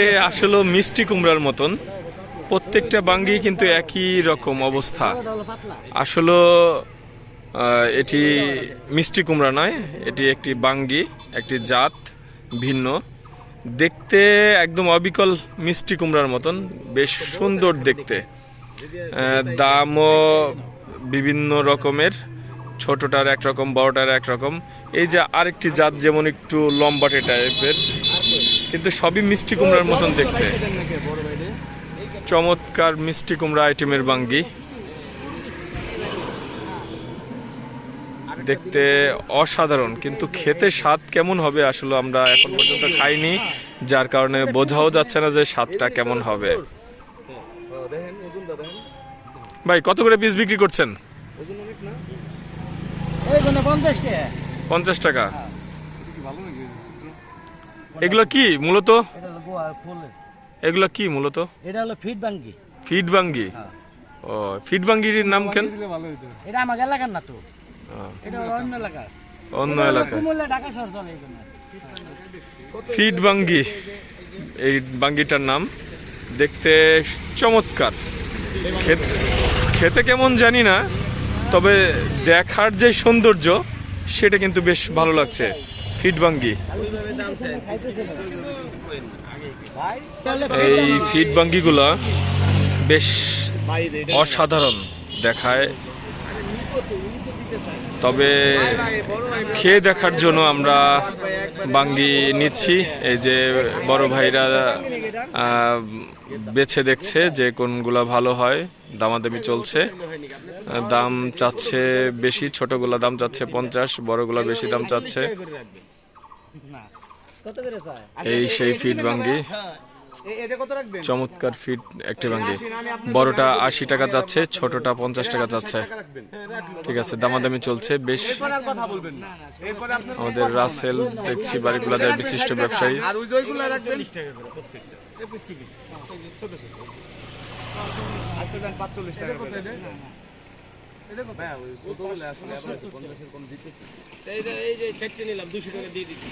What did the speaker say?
এ আসলে মিষ্টি কুমড়ার মতন। প্রত্যেকটা বাঙ্গি কিন্তু একই রকম অবস্থা। আসলে এটি মিষ্টি কুমড়া নয়, এটি একটি বাঙ্গি, একটি জাত ভিন্ন। দেখতে একদম অবিকল মিষ্টি কুমড়ার মতন, বেশ সুন্দর দেখতে। দামও বিভিন্ন রকমের, ছোটটার একরকম বড়টার একরকম এই যে আরেকটি জাত যেমন একটু লম্বাটে টাইপের কিন্তু সবই মিষ্টি কুমড়ার মতন দেখতে। চমৎকার মিষ্টি কুমড়া আইটেমের বাঙ্গি। দেখতে অসাধারণ কিন্তু খেতে স্বাদ কেমন হবে আসলে আমরা এখন পর্যন্ত খাইনি যার কারণে বোঝাও যাচ্ছে না যে স্বাদটা কেমন হবে। ভাই কত করে পিস বিক্রি করছেন? পঞ্চাশ টাকা। পঞ্চাশ টাকা? এগুলো কি মূলত? এগুলো কি মূলত? এটা হলো ফিট বাঙ্গি ফিড বাঙ্গি ও বাঙ্গির নাম কেন? এটা আমার এলাকার না তো। এটা অন্য এলাকার। অন্য কুমিল্লা ঢাকা শহর চলে এখানে বাঙ্গি এই বাঙ্গিটার নাম দেখতে চমৎকার। খেত- খেতে কেমন জানি না তবে দেখার যে সৌন্দর্য সেটা কিন্তু বেশ ভালো লাগছে। ফিড বাঙ্গি। এই ফিড বাঙ্গিগুলা বেশ অসাধারণ দেখায়। তবে খেয়ে দেখার জন্য আমরা বাঙ্গি নিচ্ছি। এই যে বড় ভাইরা বেছে দেখছে যে কোনগুলা ভালো হয়, দামাদামি চলছে। দাম চাচ্ছে বেশি, ছোটগুলা দাম চাচ্ছে পঞ্চাশ, বড়গুলা বেশি দাম চাচ্ছে। এই সেই ফিট কত রাখবেন? চমৎকার ফিট একটি ভাঙ্গি। বড়টা আশি টাকা যাচ্ছে ছোটটা পঞ্চাশ টাকা যাচ্ছে। ঠিক আছে দামাদামি চলছে বেশ। এরপর আর কথা বলবেন না। এরপরে আপনার আমাদের রাসেল দেখছি বাড়িগুলাদের বিশিষ্ট ব্যবসায়ী। 40 টাকা এই পিস কি পিস ছোট ছোট আজকে দেন 45 টাকা করে এটা কত ভাই ওই ছোটগুলো আসলে আপনার 50 এর কম দিতেছে এই যে এই যে চারটে নিলাম দুশো টাকা দিয়ে দিচ্ছি